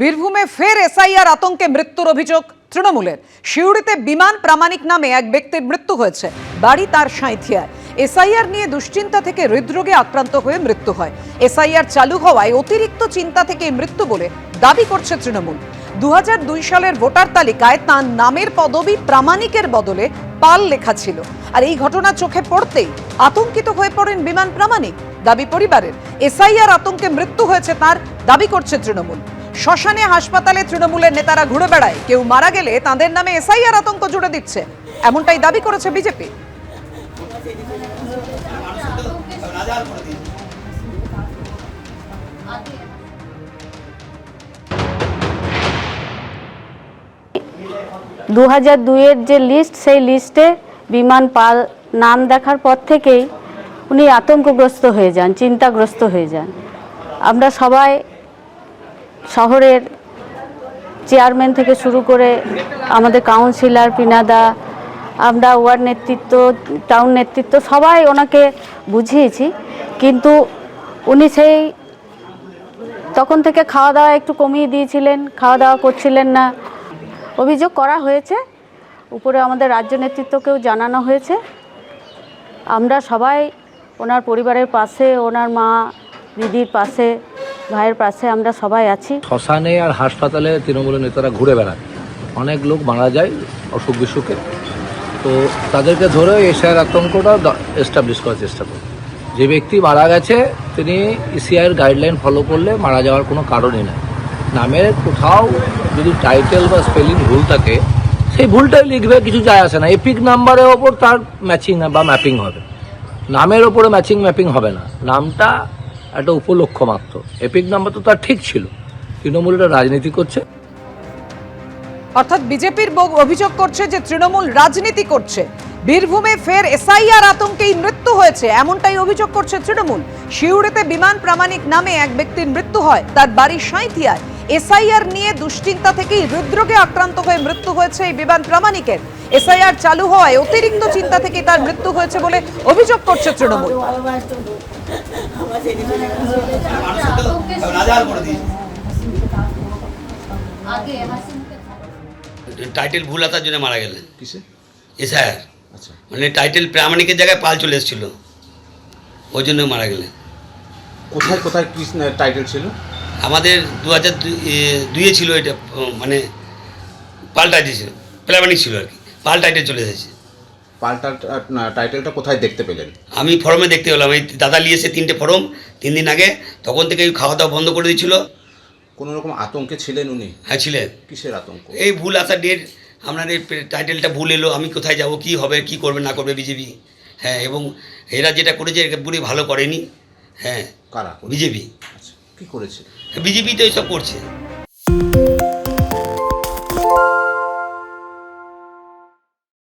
বীরভূমে ফের এসআইআর আতঙ্কে মৃত্যুর অভিযোগ তৃণমূলের। শিউড়িতে বিমান প্রামাণিক নামে এক ব্যক্তির মৃত্যু হয়েছে। বাড়ি তার সাঁথিয়ায় এসআইআর নিয়ে দুশ্চিন্তা থেকে হৃদরোগে আক্রান্ত হয়ে মৃত্যু হয়। এসআইআর চালু হওয়ায় অতিরিক্ত চিন্তা থেকে মৃত্যু বলে দাবি করছে তৃণমূল। দু হাজার দুই সালের ভোটার তালিকায় তার নামের পদবি প্রামাণিকের বদলে পাল লেখা ছিল। আর এই ঘটনা চোখে পড়তেই আতঙ্কিত হয়ে পড়েন বিমান প্রামাণিক। দাবি পরিবারের। এসআইআর আতঙ্কে মৃত্যু হয়েছে তার, দাবি করছে তৃণমূল। শ্মশানে হাসপাতালে তৃণমূলের নেতারা ঘুরে বেড়ায়। কেউ মারা গেলে তাদের নামে এসআইআর আতঙ্ক জুড়ে দিচ্ছে। এমনটাই দাবি করেছে বিজেপি। দু হাজার দুইয়ের যে লিস্ট সেই লিস্টে বিমান পাল নাম দেখার পর থেকেই উনি আতঙ্কগ্রস্ত হয়ে যান, চিন্তাগ্রস্ত হয়ে যান। আমরা সবাই শহরের চেয়ারম্যান থেকে শুরু করে আমাদের কাউন্সিলর, পিনাদা, আমরা ওয়ার্ড নেতৃত্ব, টাউন নেতৃত্ব, সবাই ওনাকে বুঝিয়েছি। কিন্তু উনি সেই তখন থেকে খাওয়া দাওয়া একটু কমিয়ে দিয়েছিলেন খাওয়া দাওয়া করছিলেন না। অভিযোগ করা হয়েছে, উপরে আমাদের রাজ্য নেতৃত্বকেও জানানো হয়েছে। আমরা সবাই ওনার পরিবারের পাশে, ওনার মা, দিদির পাশে ভাইয়ের পাশে আমরা সবাই আছি। শ্মশানে আর হাসপাতালে তৃণমূলের নেতারা ঘুরে বেড়ায়। অনেক লোক মারা যায় অসুখ বিসুখে। তো তাদেরকে ধরে এশিয়ার আতঙ্কটা এস্টাবলিশ করার চেষ্টা করে যে ব্যক্তি মারা গেছে, তিনি ইসিআইয়ের গাইডলাইন ফলো করলে মারা যাওয়ার কোনো কারণই নেই। নামের কোথাও যদি টাইটেল বা স্পেলিং ভুল থাকে, সেই ভুলটাই লিখবে, কিছু যায় আসে না। এপিক নাম্বারের ওপর তার ম্যাচিং বা ম্যাপিং হবে। নামের ওপরে ম্যাচিং ম্যাপিং হবে না। নামটা একটা উপলক্ষ মাত্র। এপিক নাম্বার তো তার ঠিক ছিল। তৃণমূল এটা রাজনীতি করছে। অর্থাৎ বিজেপির অভিযোগ করছে যে তৃণমূল রাজনীতি করছে। বীরভূমে ফের এসআইআর আতঙ্কেই মৃত্যু হয়েছে, এমনটাই অভিযোগ করছে তৃণমূল। শিউড়িতে বিমান প্রামাণিক নামে এক ব্যক্তির মৃত্যু হয়, তার বাড়ি সাঁইথিয়ায়। এসআইআর নিয়ে দুশ্চিন্তা থেকেই হৃদরোগে আক্রান্ত হয়ে মৃত্যু হয়েছে এই বিমান প্রামাণিকের। এসআইআর চালু হওয়ায় অতিরিক্ত চিন্তা থেকে তার মৃত্যু হয়েছে বলে অভিযোগ করছে তৃণমূল। টাইটেল ভুল আসার জন্য মারা গেলেন। কিসে? এসআইআর আচ্ছা। মানে টাইটেল প্রামাণিকের জায়গায় পাল চলে এসেছিল। ওই জন্য মারা গেলেন। কোথায় কোথায় কি টাইটেল ছিল? আমাদের দু হাজার দুইয়ে ছিল এটা মানে পাল টাইটেল ছিল। প্রামাণিক ছিল আর কি। পাল টাইটেল চলে এসেছে। পাল্টা টাইটেলটা কোথায় দেখতে পেলেন? আমি ফর্মে দেখতে পেলাম। এই দাদা নিয়ে এসে তিনটে ফর্ম তিন দিন আগে। তখন থেকে খাওয়া দাওয়া বন্ধ করে দিয়েছিল। কোনো রকম আতঙ্কে ছিলেন উনি? হ্যাঁ ছিলেন। কিসের আতঙ্ক? এই ভুল আসার ডেট আপনার এই টাইটেলটা ভুল এলো আমি কোথায় যাব কি হবে কি করবে না করবে বিজেপি হ্যাঁ এবং এরা যেটা করেছে পুরো ভালো করেনি। হ্যাঁ কারা? বিজেপি আচ্ছা কি করেছে? বিজেপি তো এইসব করছে।